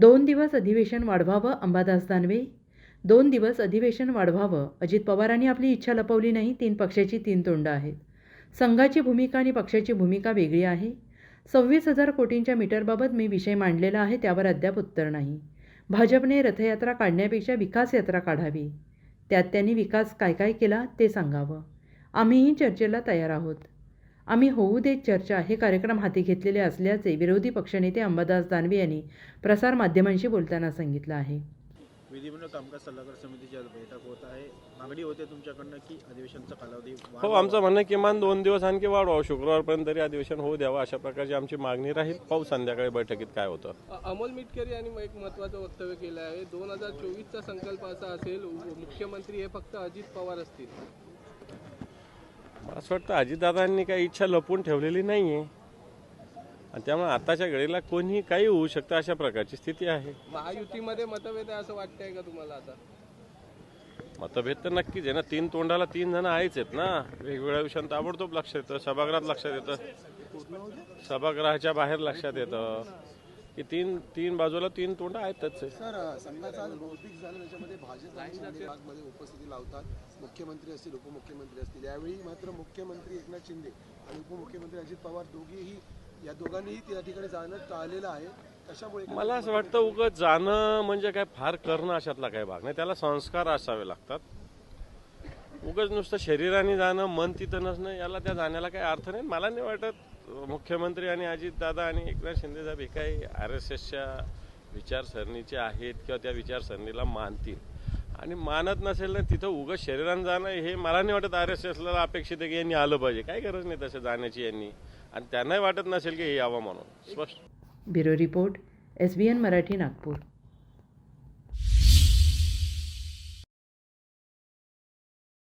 दोन दिवस अधिवेशन वाढवावं अंबादास दानवे? दोन दिवस अधिवेशन वाढवावं अजित पवारांनी आपली इच्छा लपवली नाही तीन पक्षाची तीन तोंडं आहेत. संघाची भूमिका आणि पक्षाची भूमिका वेगळी आहे. सव्वीस हजार कोटींच्या मीटरबाबत मी विषय मांडलेला आहे त्यावर अद्याप उत्तर नाही. भाजपने रथयात्रा काढण्यापेक्षा विकास यात्रा काढावी. त्यात त्यांनी विकास काय काय केला ते सांगावं. आम्हीही चर्चेला तयार आहोत. आम्ही होऊ देत चर्चा हे कार्यक्रम हाती घेतलेले असल्याचे विरोधी पक्षनेते अंबादास दानवे यांनी प्रसारमाध्यमांशी बोलताना सांगितलं आहे. विधिमंडळ कामकाज सल्लागार समितीची आज बैठक होत आहे. मागणी होते तुमच्याकडनं की अधिवेशनाचा कालावधी हो. आमचं म्हणणं आहे किमान दोन दिवस आणखी वाढवावं. शुक्रवारपर्यंत तरी अधिवेशन होऊ द्यावं अशा प्रकारची आमची मागणी राहील. पाहू संध्याकाळी बैठकीत काय होतं. अमोल मिटकरी यांनी मग एक महत्वाचं वक्तव्य केलं आहे. दोन हजार चोवीसचा संकल्प असा असेल मुख्यमंत्री हे फक्त अजित पवार असतील. असं वाटतं अजितदादांनी काही इच्छा लपवून ठेवलेली नाही आहे आणि त्यामुळे आताच्या घडीला कोणीही काही होऊ शकतं अशा प्रकारची स्थिती आहे. महायुतीमध्ये मतभेद आहे असं वाटतंय का तुम्हाला आता? मतभेद तर नक्कीच आहे ना. तीन तोंडाला तीन जण आहेच आहेत ना. वेगवेगळ्या विषयात ताबडतोब लक्षात येतं सभागृहात लक्षात येतं सभागृहाच्या बाहेर लक्षात येतं. की तीन तीन बाजूला तीन तोंड आहेतच आहे सर संघाचा आज बहुतेक झालं त्याच्यामध्ये उपस्थिती लावतात. मुख्यमंत्री असतील उपमुख्यमंत्री असतील. यावेळी मात्र मुख्यमंत्री एकनाथ शिंदे आणि उपमुख्यमंत्री अजित पवार दोघेही या दोघांनीही त्या ठिकाणी जाणं टाळलेलं आहे. कशामुळे मला असं वाटतं उगत जाणं म्हणजे काय फार करणं अशातला काही भाग नाही. त्याला संस्कार असावे लागतात. उगच नुसतं शरीराने जाणं मन तिथं नसणं याला त्या जाण्याला काही अर्थ नाही. मला नाही वाटत मुख्यमंत्री आणि अजितदादा आणि एकनाथ शिंदेसाहेब हे काही आर एस एसच्या विचारसरणीचे आहेत किंवा त्या विचारसरणीला मानतील. आणि मानत नसेल ना तिथं उगं शरीरानं जाणं हे मला नाही वाटत आर एस एसला अपेक्षित आहे की यांनी आलं पाहिजे. काही गरज नाही तसं जाण्याची यांनी. आणि त्यांनाही वाटत नसेल की हे यावं म्हणून. स्पष्ट. Bureau report S B N Marathi Nagpur.